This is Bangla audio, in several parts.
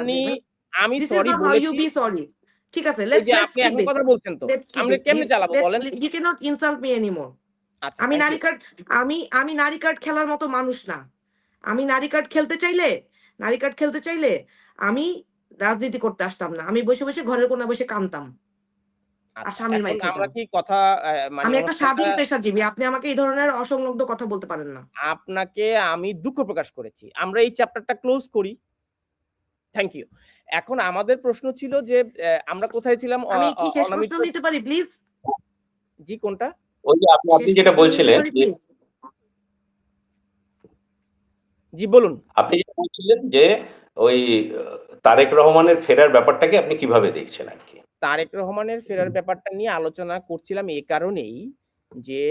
আপনি আমি সরি বলেছি। সরি ঠিক আছে লেটস আপনি এখন কথা বলছেন তো। আমরা কেমনে চালাবো বলেন? You can not insult me anymore আমি নারী. কার্ড আমি আমি নারী কার্ড খেলার মতো মানুষ না। আমি নারী কার্ড খেলতে চাইলে নারী কার্ড খেলতে চাইলে আমি রাজনীতি করতে আসতাম না। আমি বসে বসে ঘরের কোণে বসে কামতাম আচ্ছা, মানে আমি একটা অনুষ্ঠানটা- পেশাজীবী আপনি আমাকে এই ধরনের অসংলগ্ন কথা বলতে পারেন না। আপনাকে আমি দুঃখ প্রকাশ করেছি। আমরা এই চ্যাপ্টারটা ক্লোজ করি। থ্যাংক ইউ এখন আমাদের প্রশ্ন ছিল যে আমরা কোথায় ছিলাম? আমি কি শেষ প্রশ্ন নিতে পারি প্লিজ জি কোনটা? ওই যে আপনি আপনি যেটা বলছিলেন জি বলুন। আপনি যেটা বলছিলেন যে ওই তারেক রহমানের ফেরার ব্যাপারটাকে আপনি কীভাবে দেখছেন আর কি? তারেক রহমানের ফেরার ব্যাপারটা নিয়ে আলোচনা করছিলাম এ কারণেই যে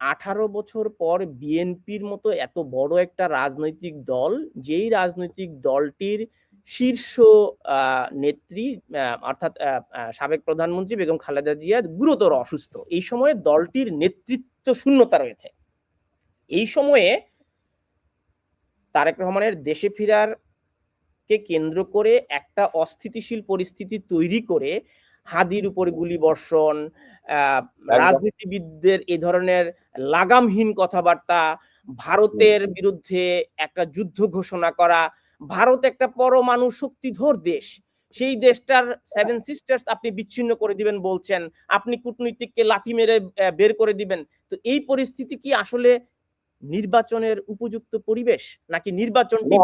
আঠারো বছর পর বিএনপির মতো এত বড় একটা রাজনৈতিক দল যেই রাজনৈতিক দলটির শীর্ষ আহ, নেত্রী অর্থাৎ সাবেক প্রধানমন্ত্রী বেগম খালেদা জিয়া গুরুতর অসুস্থ। এই সময়ে দলটির নেতৃত্ব শূন্যতা রয়েছে। এই সময়ে তারেক রহমানের দেশে ফেরার কে কেন্দ্র করে একটা অস্থিতিশীল পরিস্থিতি তৈরি করে হাদির উপরে গুলি বর্ষণ আহ, রাজনীতিবিদদের এ ধরনের লাগামহীন কথাবার্তা ভারতের বিরুদ্ধে একটা যুদ্ধ ঘোষণা করা ভারত একটা পরমাণু শক্তিধর দেশ। সেই দেশটার সেভেন সিস্টার্স আপনি বিচ্ছিন্ন করে দিবেন বলছেন। আপনি কূটনীতিককে লাথি মেরে বের করে দিবেন। তো এই পরিস্থিতি কি আসলে নির্বাচনের উপযুক্ত পরিবেশ? নাকি নির্বাচনটি?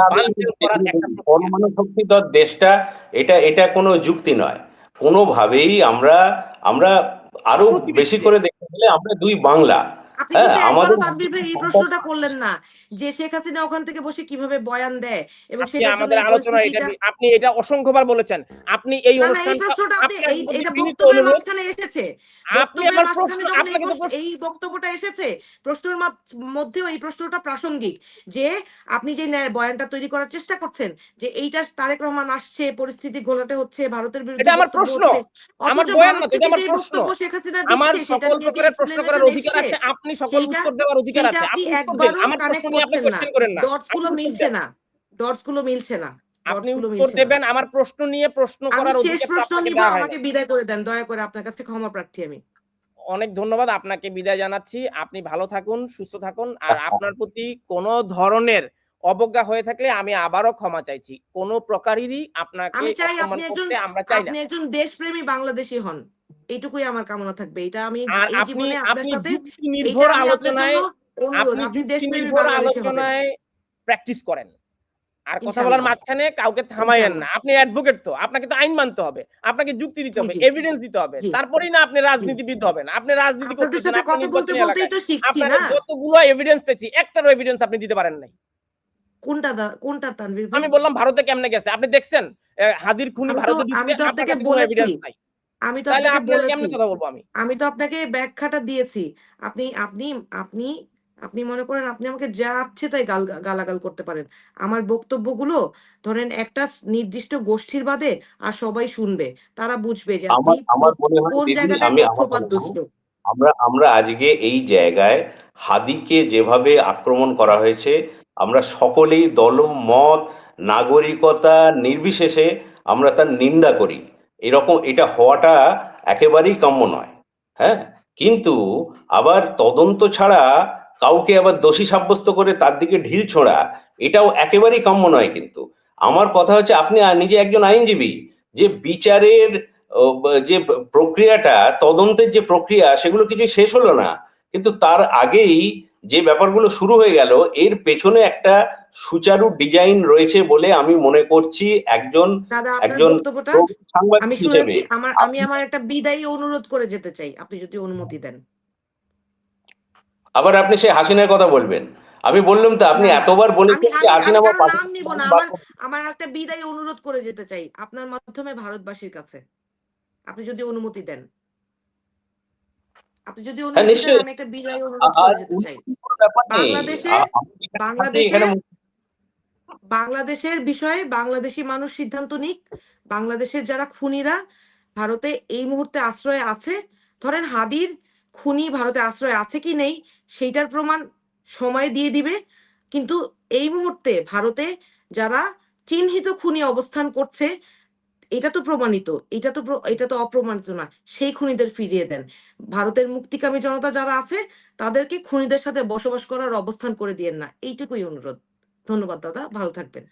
পরমাণু শক্তিধর দেশটা এটা এটা কোনো যুক্তি নয়। কোনোভাবেই আমরা আমরা আরও বেশি করে দেখতে গেলে আমরা দুই বাংলা। আপনি হ্যাঁ, কিন্তু একবারও তানভীর ভাই এই প্রশ্নটা করলেন না যে শেখ হাসিনা ওখান থেকে বসে কীভাবে বয়ান দেয় এবং জন্য আমাদের আলোচনা এটা আপনি এটা অসংখ্যবার বলেছেন আপনি এই আপনি এটা বক্তব্যের মাঝখানে এসেছে আপনি আমার প্রশ্ন আপনাকে তো এই বক্তব্যটা এসেছে প্রশ্নের মধ্যেও এই প্রশ্নটা প্রাসঙ্গিক যে আপনি যে বয়ানটা তৈরি করার চেষ্টা করছেন যে এইটা তারেক রহমান আসছে পরিস্থিতি ঘোলাটে হচ্ছে ভারতের বিরুদ্ধে এটা আমার প্রশ্ন। আমার বয়ান না, এটা আমার প্রশ্ন। আমার সকল প্রকারের প্রশ্ন করার অধিকার আছে আপনি সকল উত্তর দেওয়ার অধিকার আছে। আপনি আপনি একবারও আমার প্রশ্ন কানেক্ট আপনি করছেন না। কোশ্চেন করেন না। ডটসগুলো মিলছে না। ডটসগুলো মিলছে না। আপনি উত্তর দেবেন আমার প্রশ্ন নিয়ে প্রশ্ন করার অধিকার আপনাকে দেওয়া হয় আমাকে বিদায় করে দেন। দয়া করে আপনার কাছে ক্ষমা প্রার্থী আমি। অনেক ধন্যবাদ আপনাকে বিদায় জানাচ্ছি। আপনি ভালো থাকুন সুস্থ থাকুন আর আপনার প্রতি কোনো ধরনের অবজ্ঞা হয়ে থাকলে আমি আবারও ক্ষমা চাইছি। কোনো প্রকারেরই আপনাকে আমি চাই অসম্মান আপনি একজন আমরা চাই না। আপনি একজন দেশপ্রেমী বাংলাদেশী হন। এইটুকুই আমার কামনা থাকবে। এটা আমি এই জীবনে আপনার সাথে নির্ভর আলোচনায় আপনি আলোচনায় প্র্যাকটিস করেন। আর কথা বলার মাঝখানে কাউকে না। আপনি অ্যাডভোকেট তো। আপনাকে তো আইন মানতে হবে। আপনাকে যুক্তি দিতে হবে এভিডেন্স দিতে হবে। তারপরেই না আপনি রাজনীতিবিদ হবেন। আপনি রাজনীতি করতেছেন আপনি বলতে বলতেই তো শিখছি না। যতগুলো এভিডেন্স চাইছি একটারও এভিডেন্স আপনি দিতে পারেন নাই। কোনটা কোনটা তানভীর আমি বললাম ভারতে কেমনে গেছে? আপনি দেখছেন হাদির খুনি ভারতে আমি ঢুকতে আপনার আপনাকে কাছে কোনো এভিডেন্স নাই। আমি তো তাহলে আপনাকে বলেছি কেমনে কথা বলব আমি? আমি তো আপনাকে ব্যাখ্যাটা দিয়েছি। আপনি আপনি আপনি আপনি মনে করেন আপনি আমাকে যা আছে তাই গাল গালাগাল করতে পারেন। আমার বক্তব্যগুলো ধরেন একটা নির্দিষ্ট গোষ্ঠীর বাদে আর সবাই শুনবে। তারা বুঝবে যে আপনি মনে হয় কোন দিদি, জায়গাটায় আমি আমার পক্ষপাত মনে হয় দুষ্ট আমরা আমরা আজকে এই জায়গায় হাদিকে যেভাবে আক্রমণ করা হয়েছে আমরা সকলেই দল মত নাগরিকতা নির্বিশেষে আমরা তার নিন্দা করি। এরকম এটা হওয়াটা একেবারেই কাম্য নয় হ্যাঁ? কিন্তু আবার তদন্ত ছাড়া কাউকে আবার দোষী সাব্যস্ত করে তার দিকে ঢিল ছোড়া, এটাও একেবারেই কাম্য নয় কিন্তু। আমার কথা হচ্ছে আপনি নিজে একজন আইনজীবী, যে বিচারের যে প্রক্রিয়াটা, তদন্তের যে প্রক্রিয়া, সেগুলো কিছু শেষ হলো না। কিন্তু তার আগেই যে ব্যাপারগুলো শুরু হয়ে গেল, এর পেছনে একটা সুচারু ডিজাইন রয়েছে বলে আমি মনে করছি একজন একজন আমি শুনেছি আমার আমি আমার একটা বিদায়ী অনুরোধ করে যেতে চাই আপনি যদি অনুমতি দেন। আবার আপনি সেই হাসিনার কথা বলবেন। আমি বললাম তো আপনি এতবার বলেছেন যে হাসিনা আমার নাম নিব না আমার আমার একটা বিদায়ী অনুরোধ করে যেতে চাই আপনার মাধ্যমে ভারতবাসীর কাছে। আপনি যদি অনুমতি দেন। আপনি যদি অনুমতি দেন আমি একটা বিদায়ী অনুরোধ করে যেতে চাই। বাংলাদেশে- বাংলাদেশে বাংলাদেশের বিষয়ে বাংলাদেশি মানুষ সিদ্ধান্ত নিক। বাংলাদেশের যারা খুনিরা ভারতে এই মুহূর্তে আশ্রয়ে আছে, ধরেন হাদির খুনি ভারতে আশ্রয় আছে কি নেই, সেইটার প্রমাণ সময় দিয়ে দিবে। কিন্তু এই মুহূর্তে ভারতে যারা চিহ্নিত খুনি অবস্থান করছে, এটা তো প্রমাণিত, এটা তো এটা তো অপ্রমাণিত না, সেই খুনিদের ফিরিয়ে দেন। ভারতের মুক্তিকামী জনতা যারা আছে, তাদেরকে খুনিদের সাথে বসবাস করার অবস্থান করে দিয়েন না, এইটুকুই অনুরোধ। ধন্যবাদ দাদা ভালো থাকবেন।